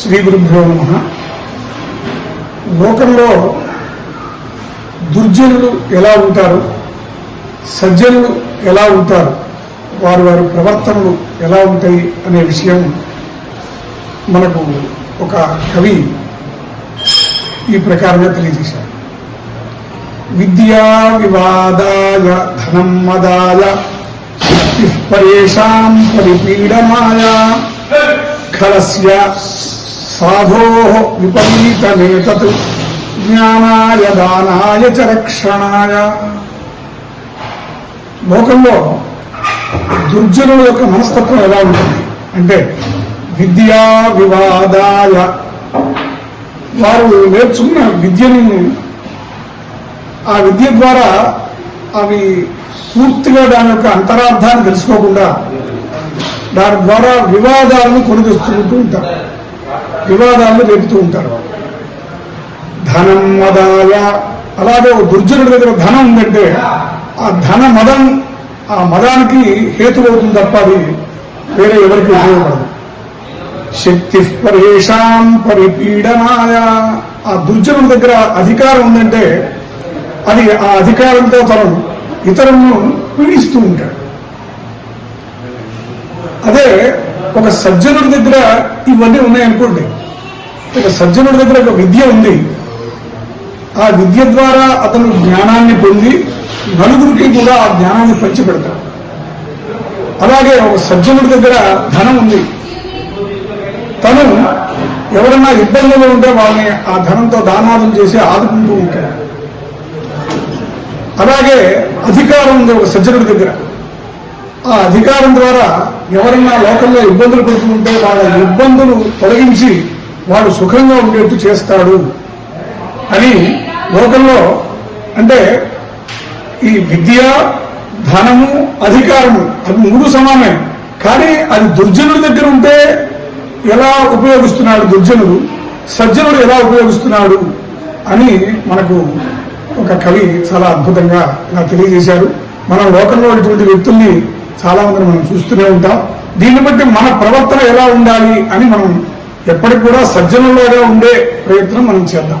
శ్రీ గురుభ్యో నమ. లోకంలో దుర్జనులు ఎలా ఉంటారు? సజ్జనులు ఎలా ఉంటారు? వారి వారి ప్రవర్తనలు ఎలా ఉంటాయి అనే విషయం మనకు ఒక కవి ఈ ప్రకారంగా తెలియజేశారు విద్యా వివాదాయ ధనం మదాయ శక్తి పరేషాం పరిపీడనాయ ఖలస్య సాధో విపరీతమేతత్ జ్ఞానాయ దానాయ చ రక్షణాయ లోకంలో దుర్జనుల యొక్క మనస్తత్వం ఎలా ఉంటుంది? అంటే విద్యా వివాదాయ. వారు నేర్చుకున్న విద్యను ఆ విద్య ద్వారా అవి పూర్తిగా దాని యొక్క అంతరార్థాన్ని తెలుసుకోకుండా దాని ద్వారా వివాదాలను కొనుగొస్తుంటూ ఉంటారు. వివాదాలను రేపుతూ ఉంటారు. వాళ్ళు ధనం మదాయ అలాగే ఒక దుర్జనుడి దగ్గర ధనం ఉందంటే ఆ ధన మదం ఆ మదానికి హేతువవుతుంది తప్ప అది వేరే ఎవరికి ఉపయోగపడదు. శక్తి పరేషాం పరిపీడనాయ. ఆ దుర్జనుడి దగ్గర అధికారం ఉందంటే అది ఆ అధికారంతో తను ఇతరులను పీడిస్తూ ఉంటాడు. అదే ఒక సజ్జనుడి దగ్గర ఇవన్నీ ఉన్నాయనుకోండి. ఒక సజ్జనుడి దగ్గర ఒక విద్య ఉంది. ఆ విద్య ద్వారా అతను జ్ఞానాన్ని పొంది నలుగురికి కూడా ఆ జ్ఞానాన్ని పంచిపెడతాడు. అలాగే ఒక సజ్జనుడి దగ్గర ధనం ఉంది. తను ఎవరన్నా ఇబ్బందులు ఉంటే వాళ్ళని ఆ ధనంతో దానాదం చేసి ఆదుకుంటూ ఉంటాడు. అలాగే అధికారం ఉంది ఒక సజ్జనుడి దగ్గర. ఆ అధికారం ద్వారా ఎవరన్నా లోకల్లో ఇబ్బందులు పెడుతుంటే వాళ్ళ ఇబ్బందులు తొలగించి వాడు సుఖంగా ఉండేట్టు చేస్తాడు అని లోకంలో అంటే ఈ విద్య ధనము అధికారము అవి మూడు సమానమే. కానీ అది దుర్జనుడి దగ్గర ఉంటే ఎలా ఉపయోగిస్తున్నాడు దుర్జనుడు? సజ్జనుడు ఎలా ఉపయోగిస్తున్నాడు అని మనకు ఒక కవి చాలా అద్భుతంగా ఇలా తెలియజేశారు మనం లోకంలో ఇటువంటి వ్యక్తుల్ని చాలా మందిని మనం చూస్తూనే ఉంటాం. దీన్ని బట్టి మన ప్రవర్తన ఎలా ఉండాలి అని మనం ఎప్పటికి కూడా సజ్జనులాగా ఉండే ప్రయత్నం మనం చేద్దాం.